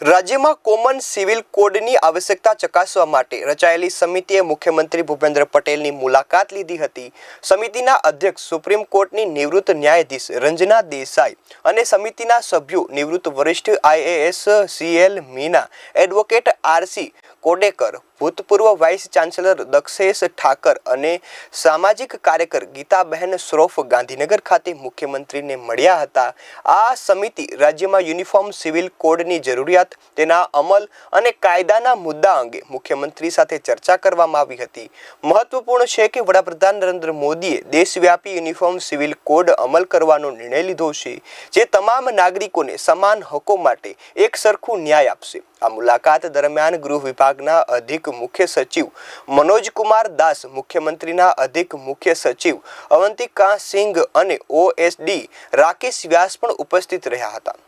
રાજ્યમાં common civil કોડની આવશ્યકતા ચકાસવા માટે રચાયેલી સમિતિએ મુખ્યમંત્રી ભૂપેન્દ્ર પટેલની મુલાકાત લીધી હતી. સમિતિના અધ્યક્ષ સુપ્રીમ કોર્ટની નિવૃત્ત ન્યાયાધીશ રંજના દેસાઈ અને સમિતિના સભ્યો નિવૃત્ત વરિષ્ઠ IAS CL Meena, advocate RC Kodekar ભૂતપૂર્વ વાઇસ ચાન્સેલર દક્ષેશ ઠાકર અને સામાજિક કાર્યકર ગીતાબહેન શ્રોફ ગાંધીનગર ખાતે મુખ્યમંત્રીને મળ્યા હતા. આ સમિતિ રાજ્યમાં યુનિફોર્મ સિવિલ કોડની જરૂરિયાત, તેના અમલ અને કાયદાના મુદ્દા અંગે મુખ્યમંત્રી સાથે ચર્ચા કરવામાં આવી હતી. મહત્વપૂર્ણ છે કે વડાપ્રધાન નરેન્દ્ર મોદીએ દેશવ્યાપી યુનિફોર્મ સિવિલ કોડ અમલ કરવાનો નિર્ણય લીધો છે, જે તમામ નાગરિકોને સમાન હકો માટે એક સરખું ન્યાય આપશે. આ મુલાકાત દરમિયાન ગૃહ વિભાગના અધિક મુખ્ય સચિવ મનોજ કુમાર દાસ, મુખ્યમંત્રીના અધિક મુખ્ય સચિવ અવંતિકા સિંઘ અને ઓએસડી રાકેશ વ્યાસ પણ ઉપસ્થિત રહ્યા હતા.